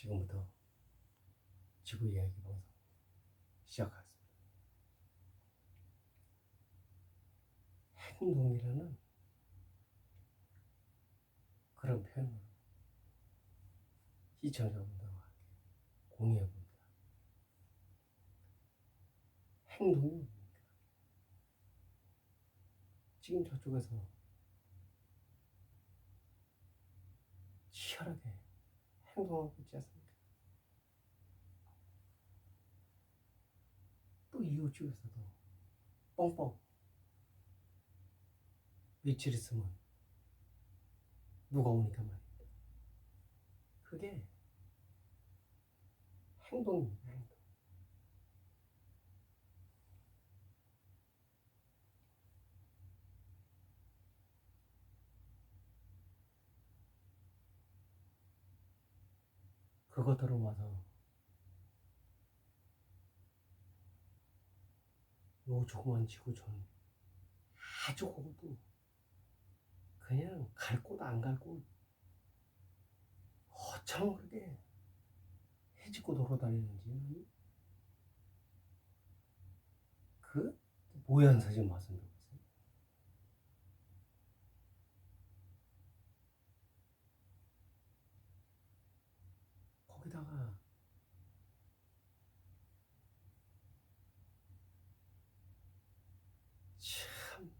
지금부터 지구 이야기 방송 시작하겠습니다. 행동이라는 그런 표현으로 시청자분들과 공유해 봅니다. 행동이 뭡니까? 지금 저쪽에서 치열하게 행동하고 있지 않습니까? 또 이웃집에서도 뻥뻥 며칠 있으면 누가 오니까 말입니다. 그게 행동입니다. 행동. 그거 들어와서 요 조그만 지구촌 아주 고도 그냥 갈 곳 안 갈곳 어쩜 그렇게 해집고 돌아다니는지 그 모양새 좀 말씀드려보세요. 거기다가 참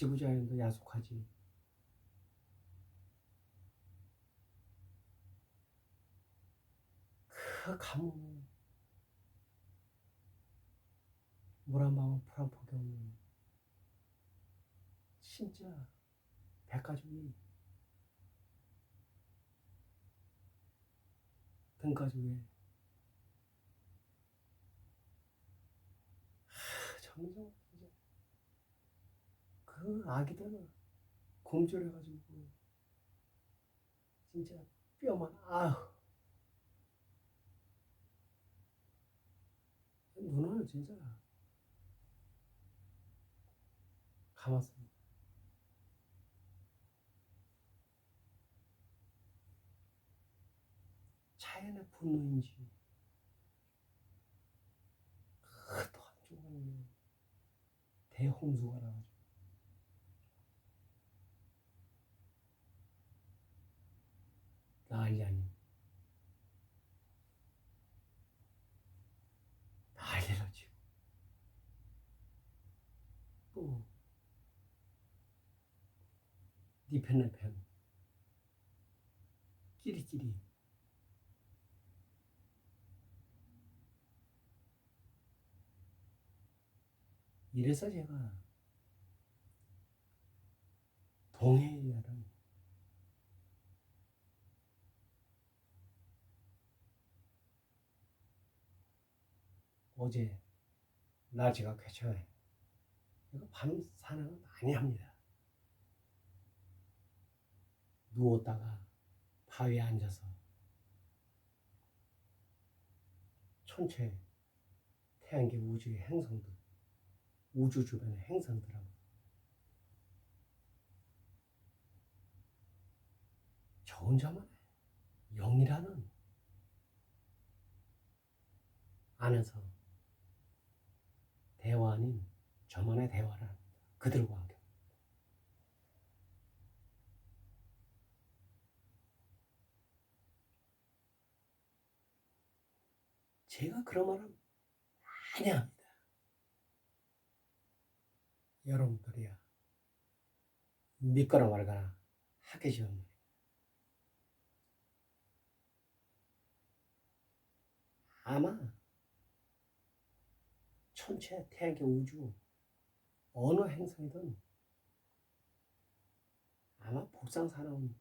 지구자연도 야속하지. 그 가뭄 물한 방울 풀한 없는 진짜 백가족이 등가족에 하, 진짜 그 아기들은 굶주려가지고 진짜 뼈만 아우 눈을 진짜 감았습니다. 자연의 분노인지 그또 한쪽은 대홍수가 나가지고 난리 아닌 난리라 지금 또 니편 내편 끼리끼리. 이래서 제가 동해야를 어제 낮이가 쾌청해 이거 밤 산행은 많이 합니다. 누웠다가 바위에 앉아서 천체 태양계 우주의 행성들 우주 주변의 행성들하고 저 혼자만 영이라는 안에서 대화 아닌 저만의 대화를 합니다. 그들과 함께. 제가 그런 말을 많이 합니다. 여러분들이야 믿거나 말거나 하겠지만 아마 천체 태양계 우주 어느 행성이든 아마 복상 사나운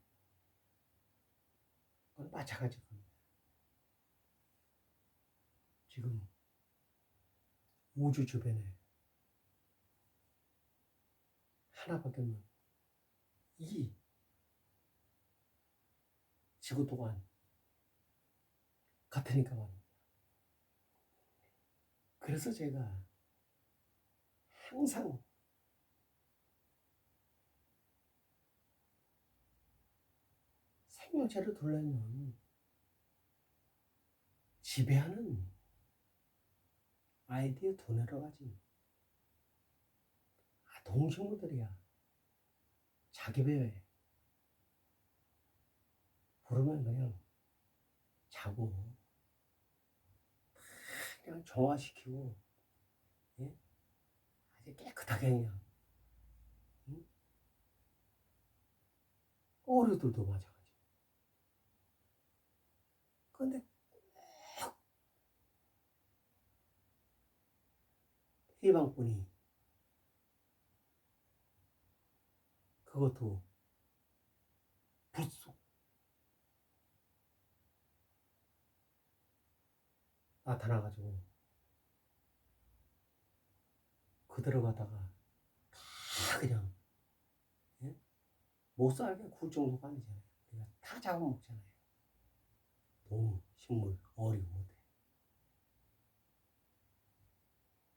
건 마찬가지일 겁니다. 지금 우주 주변에 하나밖에 없는 이 지구 동안 같으니까 말입니다. 그래서 제가 항상 생명체를 둘러있는 지배하는 아이디어 두뇌로 가진 아, 동식물들이야. 자기 배에 부르면 그냥 자고 그냥 정화시키고 예? 아주 깨끗하게 그냥 응? 어류들도 마찬가지. 근데 꼭 해방꾼이 그것도 불쑥 나타나가지고 그 들어가다가 다 그냥 예? 못 살게 굴 정도가 아니잖아요. 그냥 다 잡아먹잖아요. 동물, 식물, 어류 못해.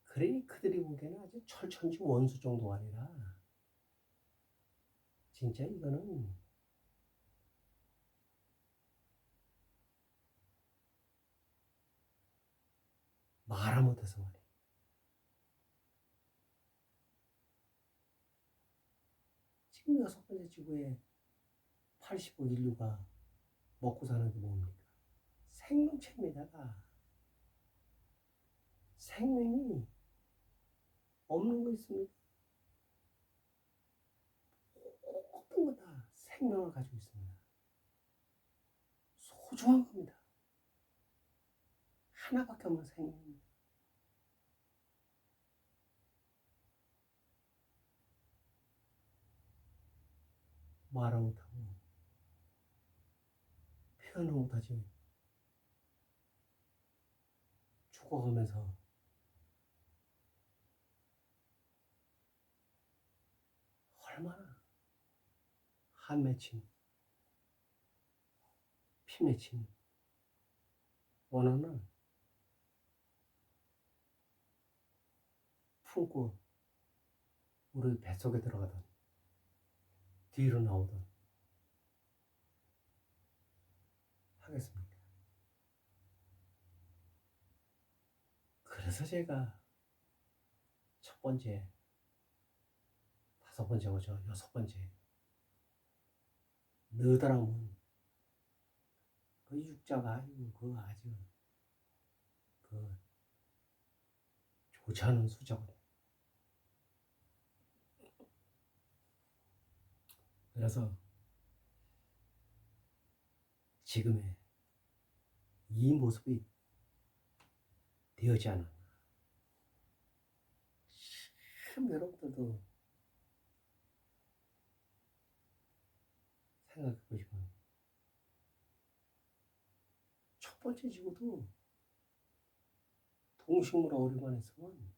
그러니 그들이 보기에는 아주 철천지 원수 정도가 아니라 진짜 이거는 말아 못해서 말이야. 지금 여섯 번째 지구에 85 인류가 먹고 사는 게 뭡니까? 생명체입니다가 생명이 없는 거 있습니까? 모든 거다 생명을 가지고 있습니다. 소중한 겁니다. 하나밖에 없는 생명입니다. 말을 못하고 표현을 못하지 죽어가면서 얼마나 한 맺힌 피 맺힌 원한을 품고 우리 뱃속에 들어가던 뒤로 나오던 하겠습니까? 그래서 제가 첫 번째, 다섯 번째 오죠, 여섯 번째 너다라면 그 육자가 아니고 그 아주 그 좋지 않은 수작을 그래서 지금의 이 모습이 되어지 않았나. 참 여러분들도 생각해 보시면 첫 번째 지구도 동식물 어류만 했으면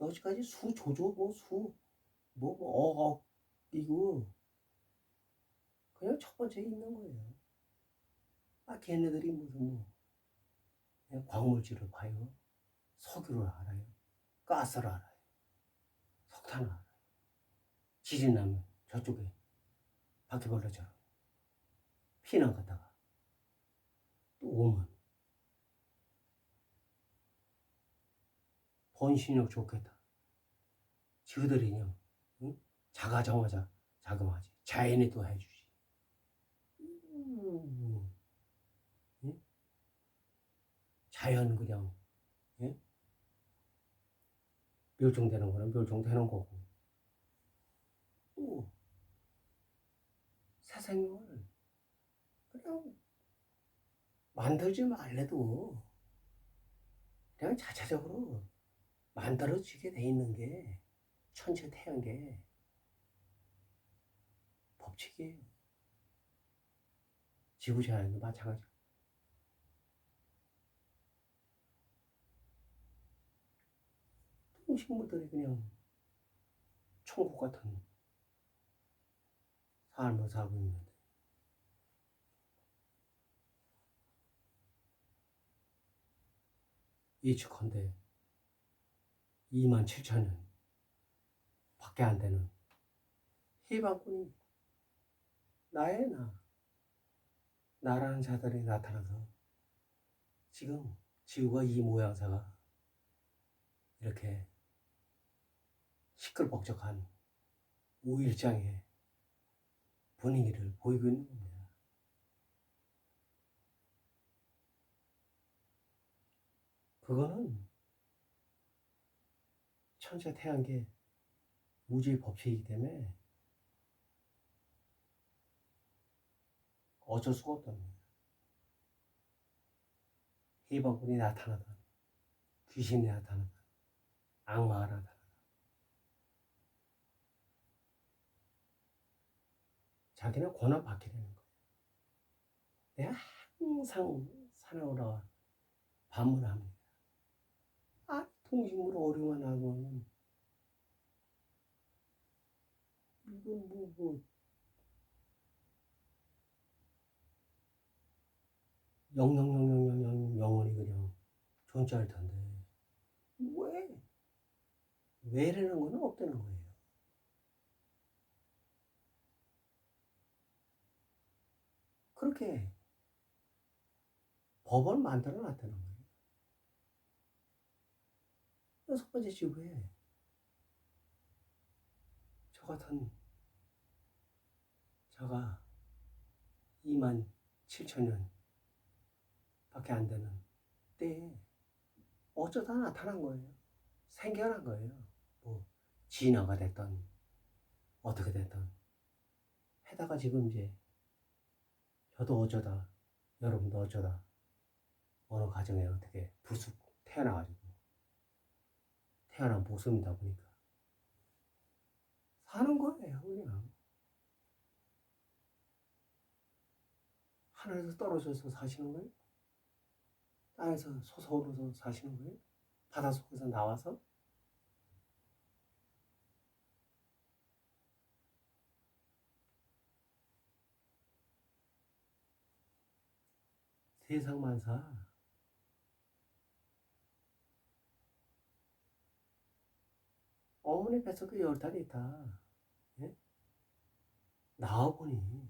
여기까지 수 조조 뭐수뭐 뭐, 어억 이고 그냥 첫 번째에 있는 거예요. 아, 걔네들이 무슨 뭐, 그냥 광물질을 봐요. 석유를 알아요. 가스를 알아요. 석탄을 알아요. 지진 나면 저쪽에 바퀴벌레처럼 피난 갔다가 또 오면 번신력 좋겠다. 지그들이 그냥 응? 자가정화자 자금하지. 자연이 또 해주지. 음, 예? 자연 그냥 예? 멸종되는 거는 멸종되는 거고 또 새생명을 그냥 만들지 말래도 그냥 자체적으로 만들어지게 돼 있는 게 천체 태양계 법칙이에요. 지구자연도 마찬가지. 동식물들이 그냥 천국 같은 삶을 살고 있는데 예측컨대 2만 7천 년 밖에 안 되는 해방군이 나의 나 나라는 자들이 나타나서 지금 지구가 이 모양새가 이렇게 시끌벅적한 5일장의 분위기를 보이고 있는 겁니다. 그거는 천체 태양계 우주의 법칙이기 때문에 어쩔 수가 없답니다. 해방군이 나타나든 귀신이 나타나든 악마가 나타나든 자기는 권한 받게 되는 거예요. 내가 항상 올라와 반문합니다. 아, 통신물 어려운 나고는 이건 뭐, 뭐, 영영영영영영 영원히 그냥 존재할 텐데 왜? 왜라는 거는 없다는 거예요. 그렇게 법을 만들어 놨다는 거예요. 여섯 번째 지구에 저 같은 저가 2만 7천 년 밖에 안 되는 때에 어쩌다 나타난 거예요. 생겨난 거예요. 뭐 진화가 됐던 어떻게 됐던 해다가 지금 이제 저도 어쩌다 여러분도 어쩌다 어느 가정에 어떻게 불쑥 태어나가지고 태어난 모습이다 보니까 사는 거예요 그냥 하늘에서 떨어져서 사시는 거예요? 땅에서 솟아오르서 사시는 거예요? 바닷속에서 나와서? 세상 만사 어머니 뱃속에 열 달이 있다. 예? 나와보니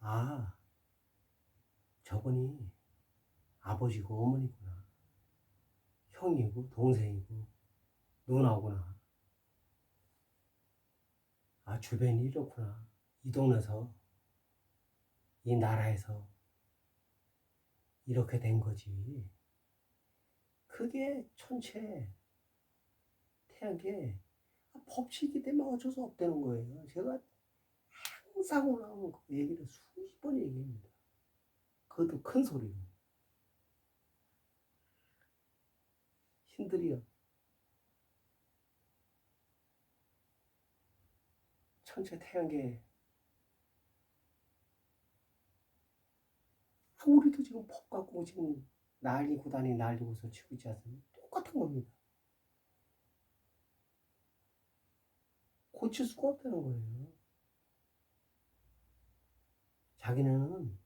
아 저분이 아버지고 어머니구나. 형이고 동생이고 누나구나. 아 주변이 이렇구나. 이 동네에서 이 나라에서 이렇게 된 거지. 그게 천체 태양계 법칙이기 때문에 어쩔 수 없다는 거예요. 제가 항상 올라오면 그 얘기를 수십 번 얘기합니다. 그것도 큰 소리로. 신들이요. 천체 태양계 우리도 지금 법 갖고 지금 날리고 다니 날리고서 치고 있지 않습니까? 똑같은 겁니다. 고칠 수가 없다는 거예요. 자기는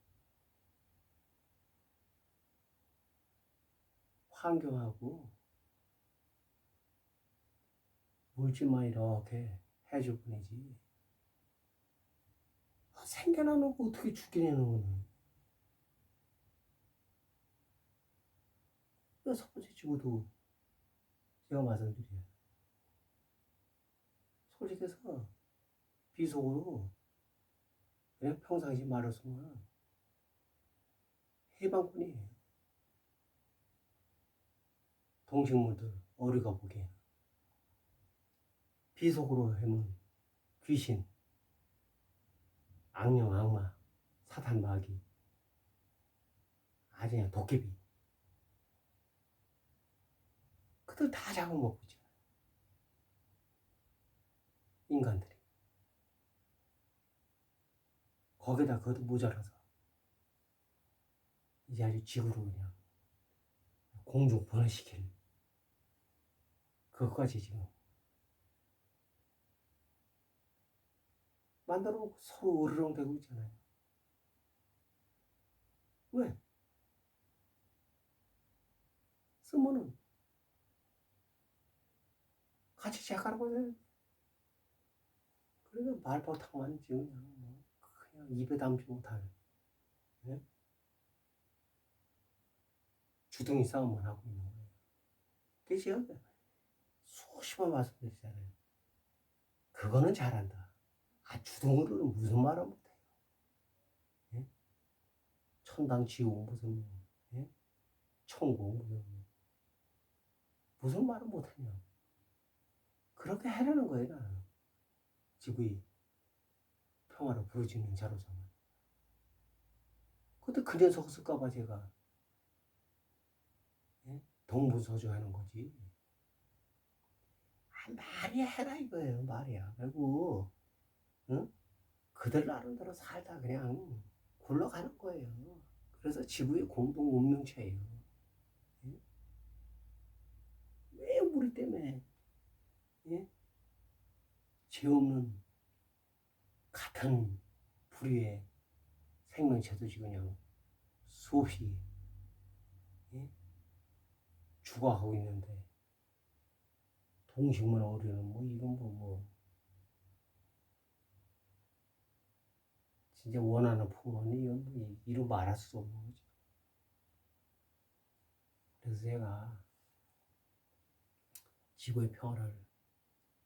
환경하고 물질만 이렇게 해줄 뿐이지. 아, 생겨나는 거 어떻게 죽이냐는 거는. 여섯 번째 지구도 제가 말씀드려요. 솔직해서 비속어로 그냥 평상시 말을 쓰면 해방군이에요. 동식물들 어리가 보기에 비속어로 하면 귀신, 악령, 악마, 사탄, 마귀, 아주 그냥 도깨비 그들 다 잡아먹고 있잖아요. 인간들이. 거기다 그것도 모자라서 이제 아주 지구로 그냥 공중 분해시킬 그것까지 지금 만들어 놓고 서로 으르렁대고 있잖아요. 왜? 쓰면은 같이 시작하라고 해요. 그러니까 말버릇만 그냥 뭐 그냥 입에 담지 못할 예? 주둥이 싸움만 하고 있는 거예요. 그래서 제가 수십 번 말씀드렸잖아요. 그거는 잘한다. 아, 주둥이로는 무슨 말을 못해요. 예? 천당 지옥 무슨, 예? 천국 무슨, 무슨 말을 못하냐. 그렇게 하라는 거예요. 지구의 평화를 부르짖는 자로서는. 근데 그 녀석 쓸까봐 제가 예? 동부서주 하는 거지. 아, 말이야 해라 이거예요, 말이야. 그리고 응? 그들 나름대로 살다 그냥 굴러가는 거예요. 그래서 지구의 공동 운명체예요. 예? 왜 우리 때문에 예? 죄 없는 같은 부류의 생명체도 지금 그냥 수없이 예? 죽어가고 있는데 동식물 어류는 뭐 이건 뭐, 뭐 진짜 원하는 뭐 이루 말할 수 없는 거죠. 그래서 제가 지구의 평화를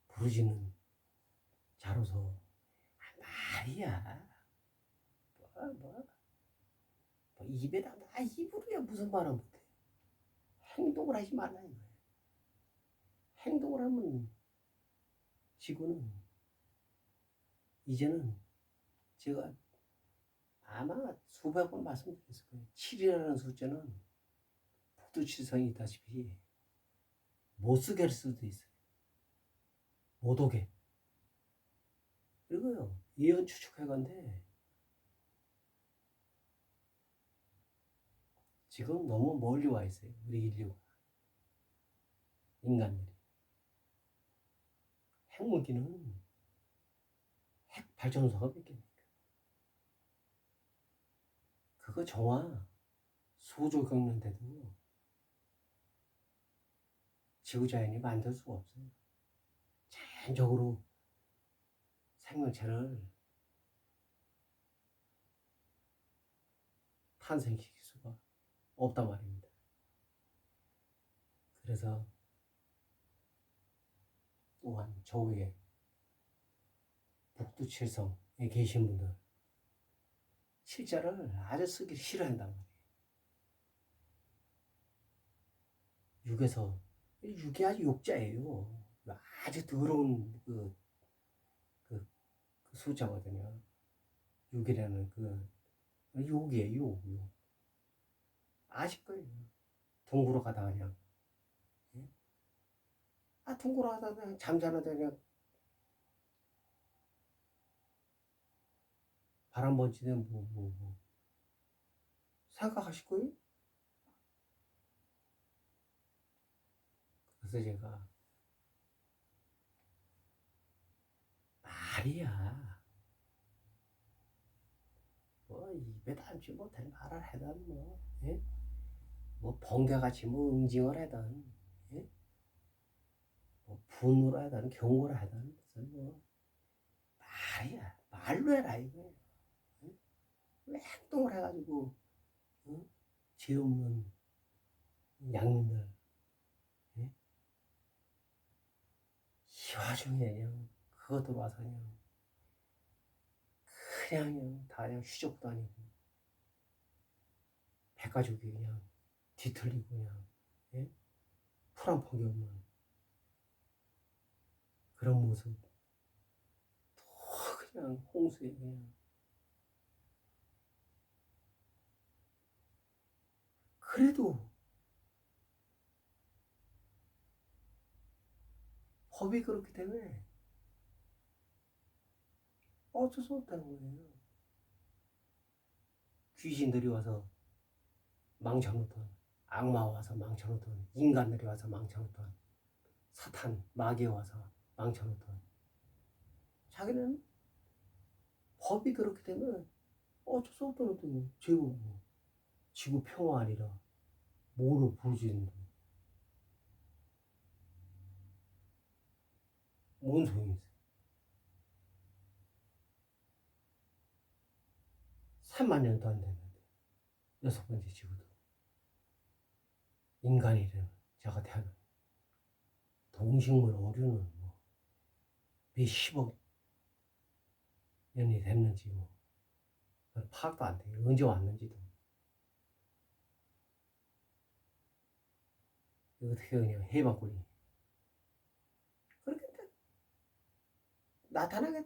부르짖는 자로서 아, 말이야. 뭐, 뭐, 뭐 입에다 아 입으로야 무슨 말을 못해 행동을 하지 말라 이거예요 행동을 하면 지구는 이제는 제가 아마 수백 번 말씀드렸을 거예요 7이라는 숫자는 북두칠성이 있다시피 못 쓰게 할 수도 있어요 못 오게 그리고요 예언 추측해간데 지금 너무 멀리 와 있어요. 우리 인류가. 인간들이. 핵무기는 핵 발전소가 몇 개입니까? 그거 정화 소조 겪는데도 지구자연이 만들 수가 없어요. 자연적으로 생명체를 탄생시킬 수가 없단 말입니다. 그래서 또한 저위에 북두칠성에 계신 분들 칠자를 아주 쓰기 싫어한단 말이에요. 육에서 육이 아주 욕자예요. 아주 더러운 그, 그, 그 숫자거든요. 육이라는 그 욕이에요, 욕, 욕. 아실 거예요. 동굴로 가다가 그냥. 예? 아, 동굴로 가다가 그냥 잠자는데 그냥 바람 번지네, 뭐, 뭐, 뭐. 생각하실 거예요? 그래서 제가 말이야. 뭐 입에 담지 못할 말을 해단 뭐, 예? 뭐 번개같이 뭐 응징을 하든, 예? 뭐 분노를 하든 경고를 무슨 뭐 말이야. 말로 해라. 예? 왜 행동을 해가지고 어? 죄 없는 양민들 예? 이 와중에 그냥 그거 들어와서 그냥 그냥 그냥 다 그냥 휘젓고 다니고 백가족이 그냥 뒤틀리고 그냥 예? 풀한 폭이 없는 그런 모습 또 그냥 홍수에 그냥 그래도 법이 그렇기 때문에 어쩔 수 없다는 거예요. 귀신들이 와서 망쳐놓던, 악마 와서 망쳐놓던, 인간들이 와서 망쳐놓던, 사탄, 마귀 와서 망쳐놓던. 자기는 법이 그렇기 때문에 어쩔 수 없다는 거예요. 뭐, 지구 평화 아니라 뭐로 부르짖는다. 뭔 소용이 있어요? 3만 년도 안 됐는데 여섯 번째 지구도 인간이라는 자가 태어난 동식물 오류는 뭐 몇십억 년이 됐는지 뭐 파악도 안 돼. 언제 왔는지도. 이거 어떻게 그냥 해봤구니. 그렇게 딱 나타나게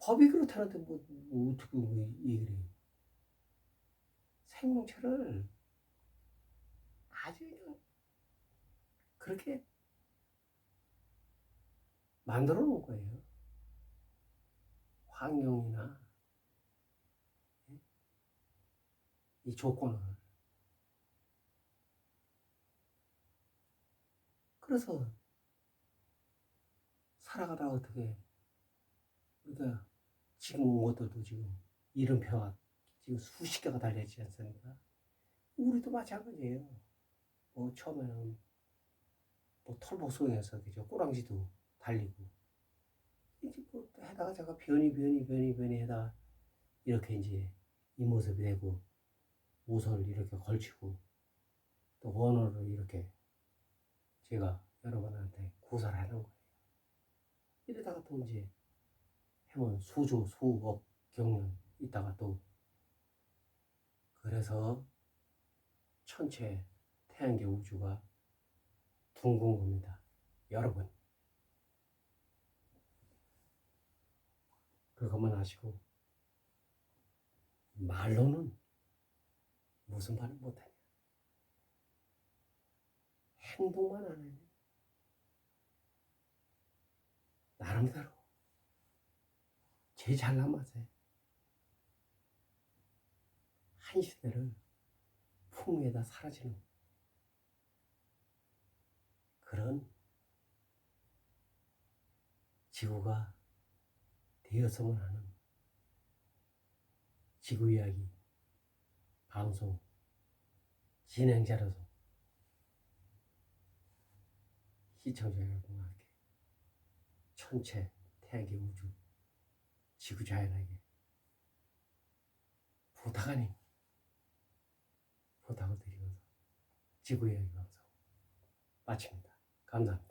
법이 그렇다는데 뭐, 뭐 어떻게 뭐 얘기를 해. 생명체를 아주 그냥 그렇게 만들어 놓은 거예요. 환경이나 예? 이 조건을. 그래서 살아가다가 어떻게 우리가 지금 온 것들도 지금 이름표가 지금 수십 개가 달려있지 않습니까? 우리도 마찬가지예요. 뭐 처음에는 뭐 털복숭이에서 그죠 꼬랑지도 달리고 이제 뭐 해다가 제가 변이 변이 변이 변이 해다가 이렇게 이제 이 모습이 되고 옷을 이렇게 걸치고 또 원어를 이렇게 제가 여러분한테 구사를 하는 거예요. 이러다가 또 이제 해면 수조 수억 경년 있다가 또 그래서 천체 태양계 우주가 둥근 겁니다. 여러분. 그것만 아시고 말로는 무슨 말을 못하냐. 행동만 안 하냐. 나름대로. 제 잘난 맛에 한 시대를 풍미에다 사라지는 그런 지구가 되었으면 하는 지구 이야기 방송 진행자로서 함께 천체 태양계 우주 지구 자연에게 부탁 아닌 부탁을 드리면서 지구 이야기 방송 마칩니다. 감사합니다.